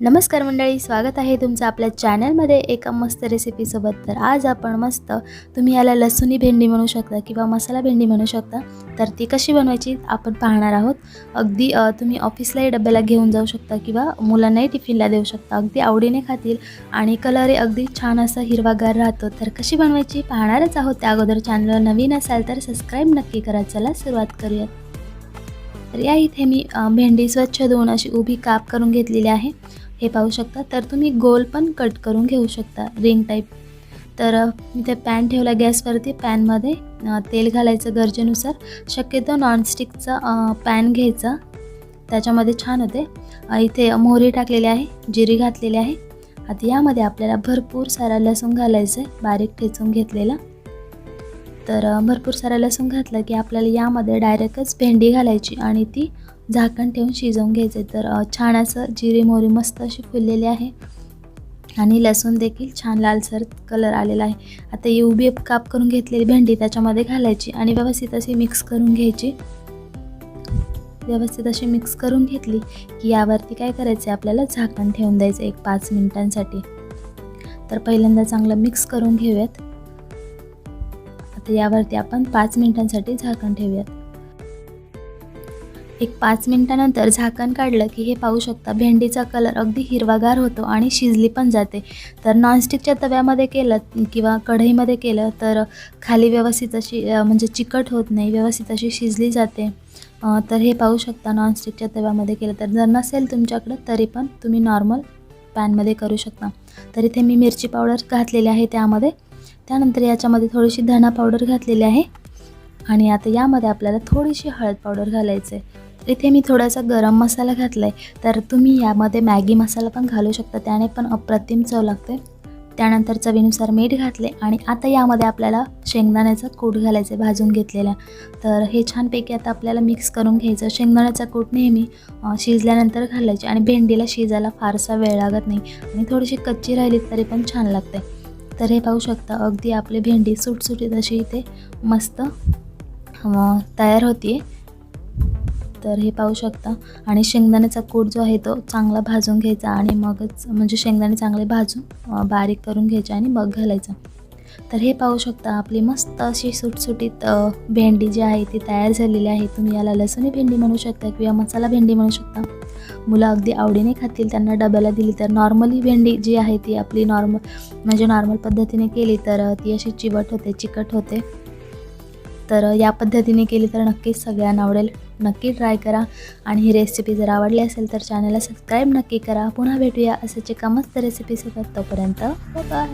नमस्कार मंडळी स्वागत आहे तुमचं आपल्या चॅनलमध्ये एका मस्त रेसिपीसोबत. तर आज आपण मस्त तुम्ही याला लसुणी भेंडी म्हणू शकता किंवा मसाला भेंडी म्हणू शकता. तर ती कशी बनवायची आपण पाहणार आहोत. अगदी तुम्ही ऑफिसलाही डब्याला घेऊन जाऊ शकता किंवा मुलांनाही टिफिनला देऊ शकता. अगदी आवडीने खातील आणि कलरही अगदी छान असा हिरवागार राहतो. तर कशी बनवायची पाहणारच आहोत त्या अगोदर. चॅनलवर नवीन असाल तर सबस्क्राईब नक्की करा. चला सुरुवात करूयात. तर या इथे मी भेंडी स्वच्छ धुवून अशी उभी काप करून घेतलेली आहे. हे पाहू शकता. तर तुम्ही गोल पण कट करून घेऊ शकता रिंग टाईप. तर इथे पॅन ठेवला गॅसवरती. पॅनमध्ये तेल घालायचं गरजेनुसार. शक्यतो नॉनस्टिकचा पॅन घ्यायचा. त्याच्यामध्ये छान होते. इथे मोहरी टाकलेली आहे जिरी घातलेली आहे. आता यामध्ये आपल्याला भरपूर सारा लसूण घालायचं आहे बारीक ठेचून घेतलेला. तर भरपूर सारा लसूण घातला की आपल्याला यामध्ये डायरेक्टच भेंडी घालायची आणि ती झाकण ठेवून शिजवून घ्यायचे. तर छान असं जिरे मोहरी मस्त अशी फुललेली आहे आणि लसूण देखील छान लालसर कलर आलेला आहे. आता ही उभी काप करून घेतलेली भेंडी त्याच्यामध्ये घालायची आणि व्यवस्थित अशी मिक्स करून घ्यायची. व्यवस्थित अशी मिक्स करून घेतली की यावरती काय करायचं आपल्याला झाकण ठेवून द्यायचं एक पाच मिनिटांसाठी. तर पहिल्यांदा चांगलं मिक्स करून घेऊयात. यावरती आपण पाच मिनिटांसाठी झाकण ठेवूयात. एक पाच मिनिटानंतर झाकण काढलं की हे पाहू शकता भेंडीचा कलर अगदी हिरवागार होतो आणि शिजली पण जाते. तर नॉनस्टिकच्या तव्यामध्ये केलं किंवा कढईमध्ये केलं तर खाली व्यवस्थित अशी म्हणजे चिकट होत नाही व्यवस्थित अशी शिजली जाते. तर हे पाहू शकता नॉनस्टिकच्या तव्यामध्ये केलं तर. जर नसेल तुमच्याकडं तरी पण तुम्ही नॉर्मल पॅनमध्ये करू शकता. तर इथे मी मिरची पावडर घातलेली आहे त्यामध्ये. त्यानंतर याच्यामध्ये थोडीशी धना पावडर घातलेली आहे. आणि आता यामध्ये आपल्याला थोडीशी हळद पावडर घालायचं आहे. इथे मी थोडासा गरम मसाला घातला आहे तर तुम्ही यामध्ये मॅगी मसाला पण घालू शकता. त्याने पण अप्रतिम चव लागते. त्यानंतर चवीनुसार मीठ घातले आणि आता यामध्ये आपल्याला शेंगदाण्याचा कूट घालायचा आहे भाजून घेतलेला. तर हे छानपैकी आता आपल्याला मिक्स करून घ्यायचं. शेंगदाण्याचा कूट नेहमी शिजल्यानंतर घालायचे. आणि भेंडीला शिजायला फारसा वेळ लागत नाही. आणि थोडीशी कच्ची राहिली तरी पण छान लागते. तर हे पाहू शकता अगदी आपली भेंडी सुटसुटीत अशी इथे मस्त तयार होती तर हे पाहू शकता आणि शेंगदाण्याचा कूट जो आहे तो चांगला भाजून घ्यायचा आणि मगच म्हणजे शेंगदाणे चांगले भाजून बारीक करून घ्यायचे आणि मग घालायचा. तर हे पाहू शकता आपली मस्त अशी सुटसुटीत भेंडी जी आहे ती तयार झालेली आहे. तुम्ही याला लसणी भेंडी म्हणू शकता किंवा मसाला भेंडी म्हणू शकता. मुलं अगदी आवडीने खातील त्यांना डब्याला दिली तर नॉर्मली भेंडी जी आहे ती आपली नॉर्मल म्हणजे नॉर्मल पद्धतीने केली तर ती अशी चिवट होते चिकट होते. तर या पद्धतीने केली तर नक्कीच सगळ्यांना आवडेल. नक्की ट्राय करा. आणि ही रेसिपी जर आवडली असेल तर चॅनलला सबस्क्राईब नक्की करा. पुन्हा भेटूया असाच एका मस्त रेसिपीसोबत तोपर्यंत बाय